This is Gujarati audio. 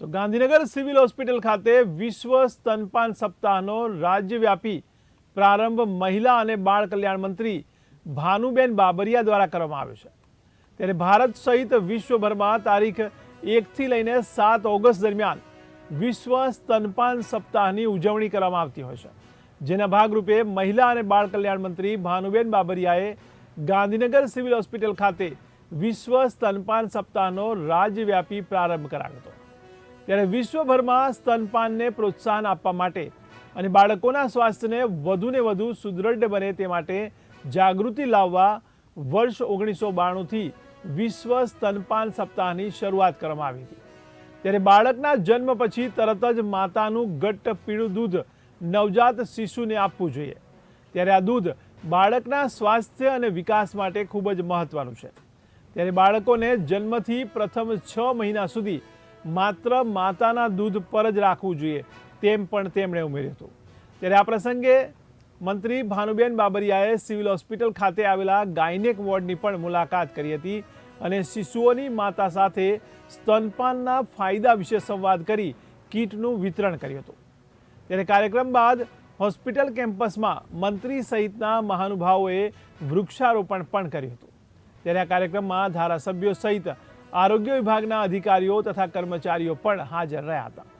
તો ગાંધીનગર સિવિલ હોસ્પિટલ ખાતે વિશ્વ સ્તનપાન સપ્તાહનો રાજ્યવ્યાપી પ્રારંભ મહિલા અને બાળ કલ્યાણ મંત્રી ભાનુબેન બાબરિયા દ્વારા કરવામાં આવ્યો છે. ત્યારે ભારત સહિત વિશ્વભરમાં તારીખ એકથી લઈને સાત ઓગસ્ટ દરમિયાન વિશ્વ સ્તનપાન સપ્તાહની ઉજવણી કરવામાં આવતી હોય છે. જેના ભાગરૂપે મહિલા અને બાળ કલ્યાણ મંત્રી ભાનુબેન બાબરિયાએ ગાંધીનગર સિવિલ હોસ્પિટલ ખાતે વિશ્વ સ્તનપાન સપ્તાહનો રાજ્યવ્યાપી પ્રારંભ કરાવ્યો હતો. ત્યારે વિશ્વભરમાં સ્તનપાનને પ્રોત્સાહન આપવા માટે અને બાળકોના સ્વાસ્થ્યને વધુને વધુ સુદૃઢ બને તે માટે જાગૃતિ લાવવા વર્ષ ઓગણીસો બાણુંથી વિશ્વ સ્તનપાન સપ્તાહની શરૂઆત કરવામાં આવી હતી. ત્યારે બાળકના જન્મ પછી તરત જ માતાનું ઘટ્ટ પીળું દૂધ નવજાત શિશુને આપવું જોઈએ. ત્યારે આ દૂધ બાળકના સ્વાસ્થ્ય અને વિકાસ માટે ખૂબ જ મહત્વનું છે. ત્યારે બાળકોને જન્મથી પ્રથમ છ મહિના સુધી માત્ર માતાના દૂધ પર જ રાખવું જોઈએ, તેમ પણ તેમણે ઉમેર્યું હતું. ત્યારે આ પ્રસંગે મંત્રી ભાનુબેન બાબરિયાએ સિવિલ હોસ્પિટલ ખાતે આવેલા ગાયનેક વોર્ડની પણ મુલાકાત કરી હતી અને શિશુઓની માતા સાથે સ્તનપાનના ફાયદા વિશે સંવાદ કરી કીટનું વિતરણ કર્યું હતું. ત્યારે કાર્યક્રમ બાદ હોસ્પિટલ કેમ્પસમાં મંત્રી સહિતના મહાનુભાવોએ વૃક્ષારોપણ પણ કર્યું હતું. ત્યારે આ કાર્યક્રમમાં ધારાસભ્યો સહિત આરોગ્ય વિભાગના અધિકારીઓ તથા કર્મચારીઓ પણ હાજર રહ્યા હતા.